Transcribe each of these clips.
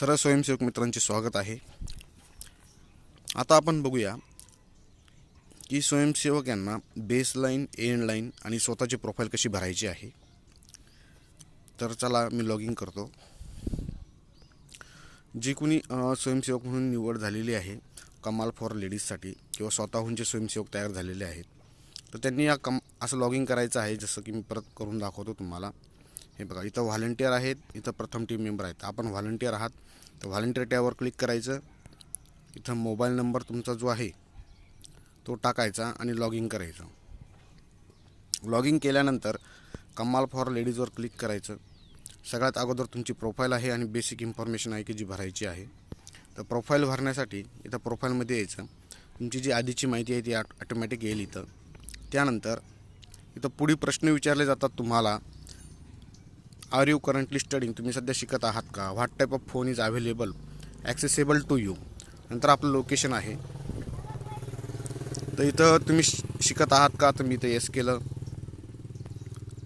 सर्व स्वयंसेवक मित्रांचे स्वागत आहे. आता आपण बघूया की स्वयंसेवक यांना बेसलाईन एंड लाईन आणि स्वतःची प्रोफाईल कशी भरायची आहे. तर चला मी लॉग इन करतो. जी कुणी स्वयंसेवक म्हणून निवड झालेली आहे कमाल फॉर लेडीजसाठी किंवा स्वतःहून जे स्वयंसेवक तयार झालेले आहेत तर त्यांनी या कम असं लॉग इन करायचं आहे जसं की मी परत करून दाखवतो तुम्हाला. हे बघा इथं व्हॉलंटियर आहेत इथं प्रथम टीम मेंबर आहेत. आपण व्हॉलंटियर आहात तर व्हॉलंटियर टॅबवर क्लिक करायचं. इथं मोबाईल नंबर तुमचा जो आहे तो टाकायचा आणि लॉग इन करायचं. लॉग इन केल्यानंतर कमाल फॉर लेडीजवर क्लिक करायचं. सगळ्यात अगोदर तुमची प्रोफाईल आहे आणि बेसिक इन्फॉर्मेशन आहे की जी भरायची आहे. तर प्रोफाईल भरण्यासाठी इथं प्रोफाईलमध्ये यायचं. तुमची जी आधीची माहिती आहे ती ऑटोमॅटिक येईल इथं. त्यानंतर इथं पुढील प्रश्न विचारले जातात तुम्हाला. आर यू करंटली स्टडिंग तुम्ही सध्या शिकत आहात का? What type of phone is available accessible to you नंतर आपलं लोकेशन आहे. तर इथं तुम्ही शिकत आहात का? तर मी इथं येस केलं.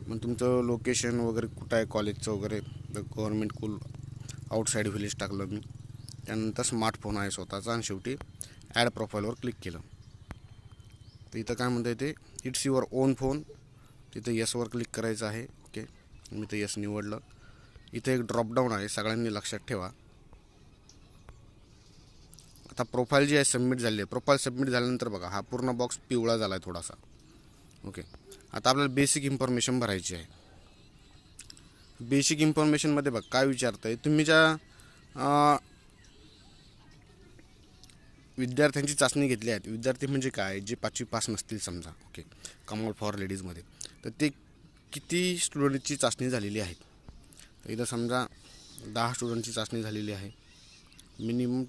मग तुमचं लोकेशन वगैरे कुठं आहे? कॉलेजचं वगैरे? तर गव्हर्मेंट स्कूल आउटसाईड व्हिलेज टाकलं मी. त्यानंतर स्मार्टफोन आहे स्वतःचा आणि शेवटी ॲड प्रोफाईलवर क्लिक केलं. तर इथं काय म्हणता येते? इट्स युअर ओन फोन तिथं येसवर क्लिक करायचं आहे. मी तर यस निवडलं. इथं एक ड्रॉपडाऊन आहे सगळ्यांनी लक्षात ठेवा. आता प्रोफाईल जी आहे सबमिट झाली आहे. प्रोफाईल सबमिट झाल्यानंतर बघा हा पूर्ण बॉक्स पिवळा झाला आहे थोडासा. ओके आता आपल्याला बेसिक इन्फॉर्मेशन भरायची आहे. बेसिक इन्फॉर्मेशनमध्ये बघ काय विचारतं आहे तुम्ही ज्या विद्यार्थ्यांची चाचणी घेतली आहेत. विद्यार्थी म्हणजे काय? जे पाचवी पास नसतील समजा. ओके कमॉल फॉर लेडीजमध्ये तर ते किती स्टुडंटची चाचणी झालेली आहे तर इथं समजा दहा स्टुडंटची चाचणी झालेली आहे. मिनिमम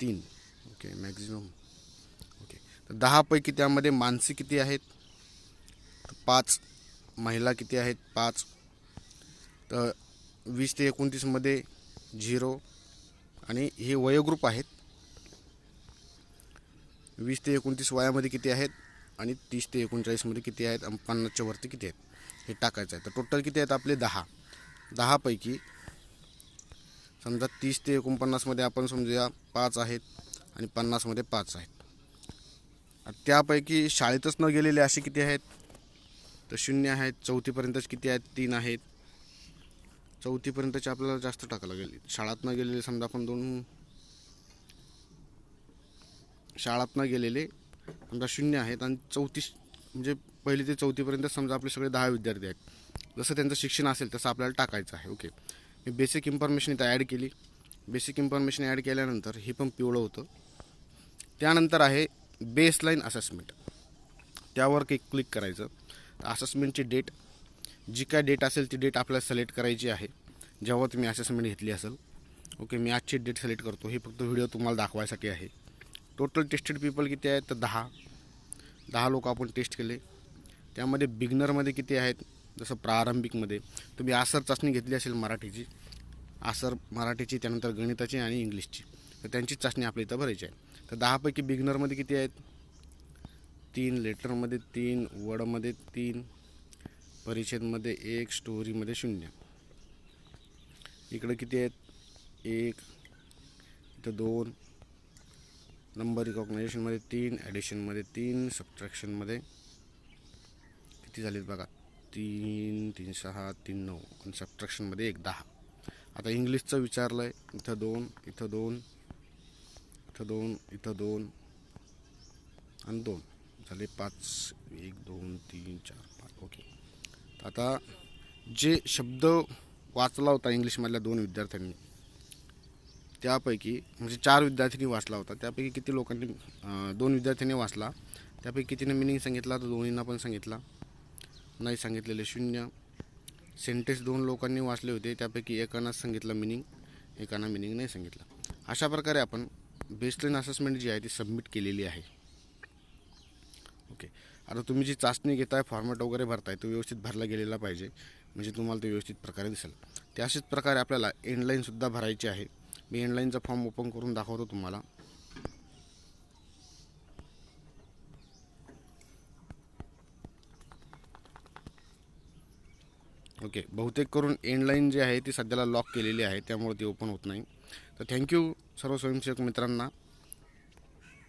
तीन. ओके मॅक्झिमम ओके तर दहापैकी त्यामध्ये माणसे किती आहेत? पाच. महिला किती आहेत? पाच. तर वीस ते एकोणतीसमध्ये झिरो. आणि हे वयोग्रुप आहेत. वीस ते एकोणतीस वयामध्ये किती आहेत? आणि तीस ते एकोणचाळीसमध्ये किती आहेत? आणि पन्नासच्या वरती किती आहेत? हे टाकायचं आहे. तर टोटल किती आहेत आपले? दहा. दहापैकी समजा तीस ते एकोणपन्नासमध्ये आपण समजूया पाच आहेत आणि पन्नासमध्ये पाच आहेत. त्यापैकी शाळेतच न गेलेले असे किती आहेत? तर शून्य आहेत. चौथीपर्यंतच किती आहेत? तीन आहेत. चौथीपर्यंतचे आपल्याला जास्त टाकावं लागेल. शाळात न गेलेले समजा आपण दोन शाळात न गेलेले समजा शून्य आहेत आणि चौथी म्हणजे पहिली ते चौथीपर्यंत समजा आपले सगळे दहा विद्यार्थी आहेत. जसं त्यांचं शिक्षण असेल तसं आपल्याला टाकायचं आहे. ओके मी बेसिक इन्फॉर्मेशन इथं ॲड केली. बेसिक इन्फॉर्मेशन ॲड केल्यानंतर हे पण पिवळं होतं. त्यानंतर आहे बेसलाईन असेसमेंट त्यावर एक क्लिक करायचं. असेसमेंटची डेट जी काय डेट असेल ती डेट आपल्याला सिलेक्ट करायची आहे. जेव्हा तुम्ही असेसमेंट घेतली असेल. ओके मी आजची डेट सिलेक्ट करतो. हे फक्त व्हिडिओ तुम्हाला दाखवायसाठी आहे. टोटल टेस्टेड पीपल किती आहेत? तर दहा. दहा लोक आपण टेस्ट केले. त्यामध्ये बिगनरमध्ये किती आहेत? जसं प्रारंभिकमध्ये. तुम्ही आसर चाचणी घेतली असेल मराठीची. आसर मराठीची त्यानंतर गणिताची आणि इंग्लिशची. तर त्यांची चाचणी आपल्या इथं भरायची आहे. तर दहापैकी बिगनरमध्ये किती आहेत? तीन. लेटरमध्ये तीन. वडमध्ये तीन. परिच्छेदमध्ये एक. स्टोरीमध्ये शून्य. इकडं किती आहेत? एक. इथं दोन. नंबर रिकॉग्नायझेशनमध्ये तीन ॲडिशनमध्ये तीन सबट्रॅक्शनमध्ये किती झालेत बघा? तीन तीन सहा तीन नऊ आणि सबट्रॅक्शनमध्ये एक दहा. आता इंग्लिशचं विचारलं आहे इथं दोन इथं दोन इथं दोन इथं दोन आणि दोन. झाले पाच एक दोन तीन चार पाच. ओके. आता जे शब्द वाचला होता इंग्लिशमधल्या दोन विद्यार्थ्यांनी त्यापैकी म्हणजे चार विद्यार्थ्यांनी वाचला होता. त्यापैकी किती लोकांनी दोन विद्यार्थ्यांनी वाचला. त्यापैकी कितीने मिनिंग सांगितला तर दोन्हींना पण सांगितला. नाही सांगितलेले शून्य. सेंटेन्स दोन लोकांनी वाचले होते. त्यापैकी एकानं सांगितलं मिनिंग एकानं मिनिंग नाही सांगितलं. अशा प्रकारे आपण बेसलाईन असेसमेंट जी आहे ती सबमिट केलेली आहे. ओके आता तुम्ही जी चाचणी घेताय फॉर्मॅट वगैरे भरताय तो व्यवस्थित भरला गेलेला पाहिजे. म्हणजे तुम्हाला ते व्यवस्थित प्रकारे दिसेल. त्याच प्रकारे आपल्याला एंडलाईनसुद्धा भरायची आहे. मी एंडलाईनचा फॉर्म ओपन करून दाखवतो तुम्हाला. ओके बहुतेक करून एंडलाईन जे जी आहे ती सध्याला लॉक केलेली आहे त्यामुळे ती ओपन होत नाही. तर थँक्यू सर्व स्वयंसेवक मित्रांना.